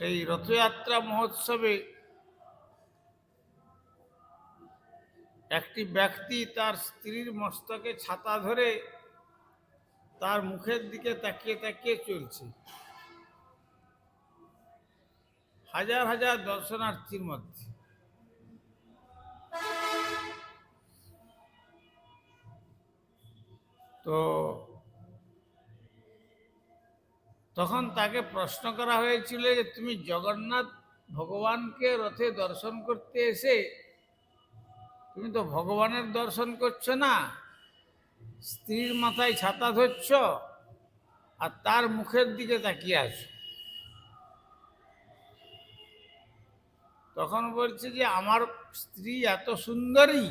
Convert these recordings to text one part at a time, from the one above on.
সেই রথযাত্রা মহোৎসবে একটি ব্যক্তি তার স্ত্রীর মস্তকে ছাতা ধরে তার মুখের দিকে তাকিয়ে তাকিয়ে চলছে। হাজার হাজার দর্শনার্থীর মধ্যে। তো তখন তাকে প্রশ্ন করা হয়েছিল যে, তুমি জগন্নাথ ভগবানকে রথে দর্শন করতে এসে, তুমি তো ভগবানের দর্শন করছ না, স্ত্রীর মাথায় ছাতা ধরছ আর তার মুখের দিকে তাকিয়ে আছো। তখন বলছে যে, আমার স্ত্রী এত সুন্দরী,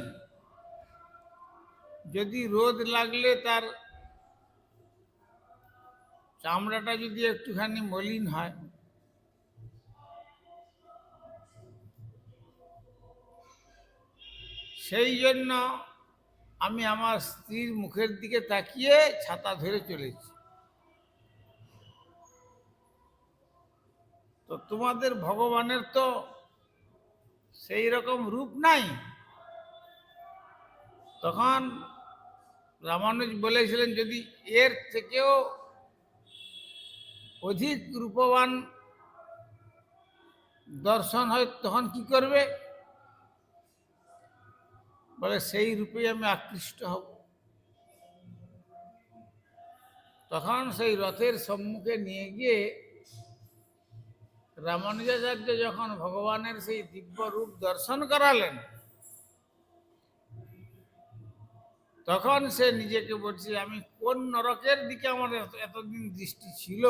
যদি রোদ লাগলে তার চামড়াটা যদি একটুখানি মলিন হয়, সেই জন্য আমি আমার স্ত্রীর মুখের দিকে তাকিয়ে ছাতা ধরে চলেছি। তো তোমাদের ভগবানের তো সেই রকম রূপ নাই। তখন রামানুজ বলেছিলেন, যদি এর থেকেও অধিক রূপবান দর্শন হয়, তখন কি করবে? বলে, সেই রূপে আমি আকৃষ্ট হব। তখন সেই রথের সম্মুখে নিয়ে গিয়ে রামানুজাচার্য যখন ভগবানের সেই দিব্য রূপ দর্শন করালেন, তখন সে নিজেকে বলছে, আমি কোন নরকের দিকে আমার এতদিন দৃষ্টি ছিল?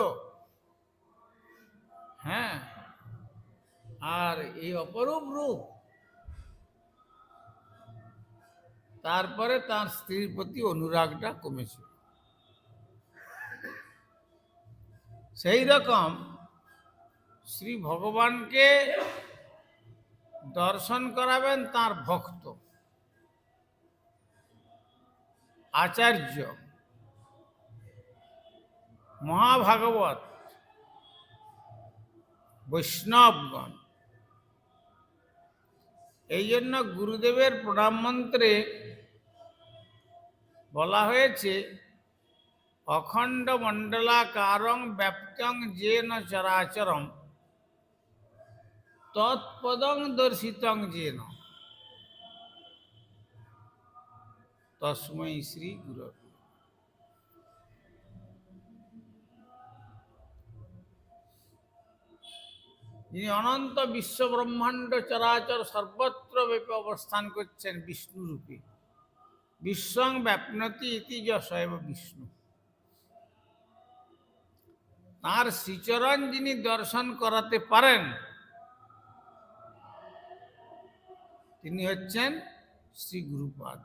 হ্যাঁ। আর এই অপরূপ রূপ, তারপরে তার স্ত্রীর প্রতি অনুরাগটা কমেছিল। সেই রকম শ্রী ভগবানকে দর্শন করাবেন তার ভক্ত, আচার্য, মহাভাগবত বৈষ্ণবগণ। এই জন্য গুরুদেবের প্রণাম মন্ত্রে বলা হয়েছে, অখণ্ড মণ্ডলাকারং ব্যাপ্তং যেন চরাচরম তৎপদং দর্শিতং যেন তস্মৈ শ্রী গুরু যিনি অনন্ত বিশ্ব ব্রহ্মাণ্ড চরাচর সর্বত্র ব্যাপী অবস্থান করছেন বিষ্ণু রূপে। বিশ্বং ব্যাপনতি ইতি যশৈব বিষ্ণু। তার শ্রীচরণ যিনি দর্শন করাতে পারেন, তিনি হচ্ছেন শ্রী গুরুপাদ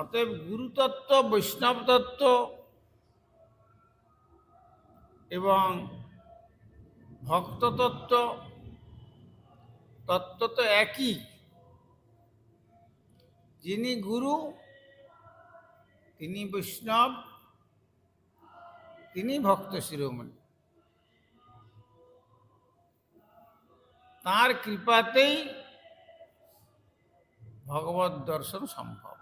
অতএব গুরুতত্ত্ব বৈষ্ণব তত্ত্ব এবং ভক্ততত্ত্ব, তত্ত্ব তো একই। যিনি গুরু, তিনি বৈষ্ণব, তিনি ভক্ত শিরোমণি। তার কৃপাতেই ভগবত দর্শন সম্ভব।